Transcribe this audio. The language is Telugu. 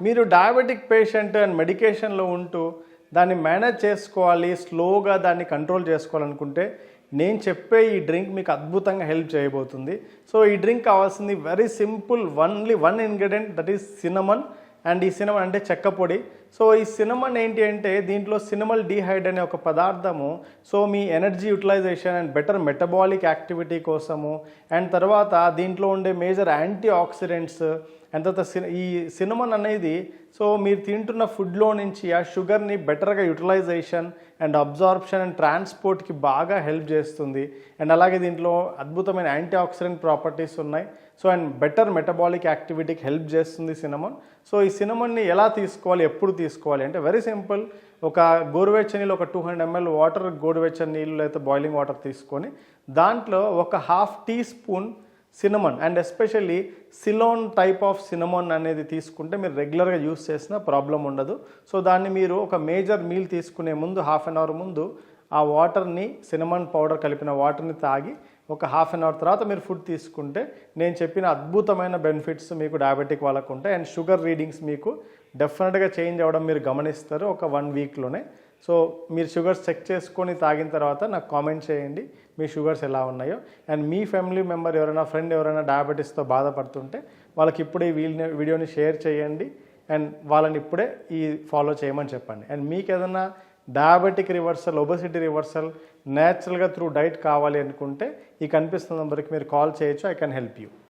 మీరు డయాబెటిక్ పేషెంట్ అండ్ మెడికేషన్లో ఉంటూ దాన్ని మేనేజ్ చేసుకోవాలి స్లోగా దాన్ని కంట్రోల్ చేసుకోవాలనుకుంటే నేను చెప్పే ఈ డ్రింక్ మీకు అద్భుతంగా హెల్ప్ చేయబోతుంది. సో ఈ డ్రింక్ కావాల్సింది very simple only one ingredient that is cinnamon and ఈ సినమన్ అంటే చెక్క పొడి. సో ఈ సినమన్ ఏంటి అంటే దీంట్లో సినమల్ డీహైడ్ అనే ఒక పదార్థము so me energy utilization and better metabolic activity కోసము అండ్ తర్వాత దీంట్లో ఉండే మేజర్ యాంటీ ఆక్సిడెంట్స్ అండ్ తర్వాత ఈ సినమన్ అనేది సో మీరు తింటున్న ఫుడ్లో నుంచి ఆ షుగర్ని బెటర్గా యూటిలైజేషన్ అండ్ అబ్జార్ప్షన్ అండ్ ట్రాన్స్పోర్ట్కి బాగా హెల్ప్ చేస్తుంది. అండ్ అలాగే దీంట్లో అద్భుతమైన యాంటీ ఆక్సిడెంట్ ప్రాపర్టీస్ ఉన్నాయి. సో అండ్ బెటర్ మెటబాలిక్ యాక్టివిటీకి హెల్ప్ చేస్తుంది సినమన్. సో ఈ సినమన్ని ఎలా తీసుకోవాలి ఎప్పుడు తీసుకోవాలి అంటే వెరీ సింపుల్ ఒక గోరువెచ్చని నీళ్ళు ఒక టూ హండ్రెడ్ ఎంఎల్ వాటర్ గోరువెచ్చని నీళ్ళు లేదా బాయిలింగ్ వాటర్ తీసుకొని దాంట్లో ఒక half teaspoon cinnamon and especially Ceylon type of cinnamon అనేది తీసుకుంటే మీరు రెగ్యులర్గా యూస్ చేసినా ప్రాబ్లం ఉండదు. సో దాన్ని మీరు ఒక మేజర్ మీల్ తీసుకునే ముందు హాఫ్ అన్ అవర్ ముందు ఆ వాటర్ని సినమన్ పౌడర్ కలిపిన వాటర్ని తాగి ఒక హాఫ్ అన్ అవర్ తర్వాత మీరు ఫుడ్ తీసుకుంటే నేను చెప్పిన అద్భుతమైన బెనిఫిట్స్ మీకు డయాబెటిక్ వాళ్ళకు ఉంటాయి. అండ్ షుగర్ రీడింగ్స్ మీకు డెఫినెట్గా చేంజ్ అవ్వడం మీరు గమనిస్తారు ఒక వన్ వీక్లోనే. సో మీరు షుగర్స్ చెక్ చేసుకొని తాగిన తర్వాత నాకు కామెంట్ చేయండి మీ షుగర్స్ ఎలా ఉన్నాయో. అండ్ మీ ఫ్యామిలీ మెంబర్ ఎవరైనా ఫ్రెండ్ ఎవరైనా డయాబెటీస్తో బాధపడుతుంటే వాళ్ళకి ఇప్పుడే వీళ్ళని వీడియోని షేర్ చేయండి. అండ్ వాళ్ళని ఇప్పుడే ఈ ఫాలో చేయమని చెప్పండి. అండ్ మీకు ఏదైనా డయాబెటిక్ రివర్సల్ ఒబెసిటీ రివర్సల్ న్యాచురల్గా త్రూ డైట్ కావాలి అనుకుంటే ఈ కనిపిస్తున్న నెంబర్కి మీరు కాల్ చేయొచ్చు ఐ కెన్ హెల్ప్ యూ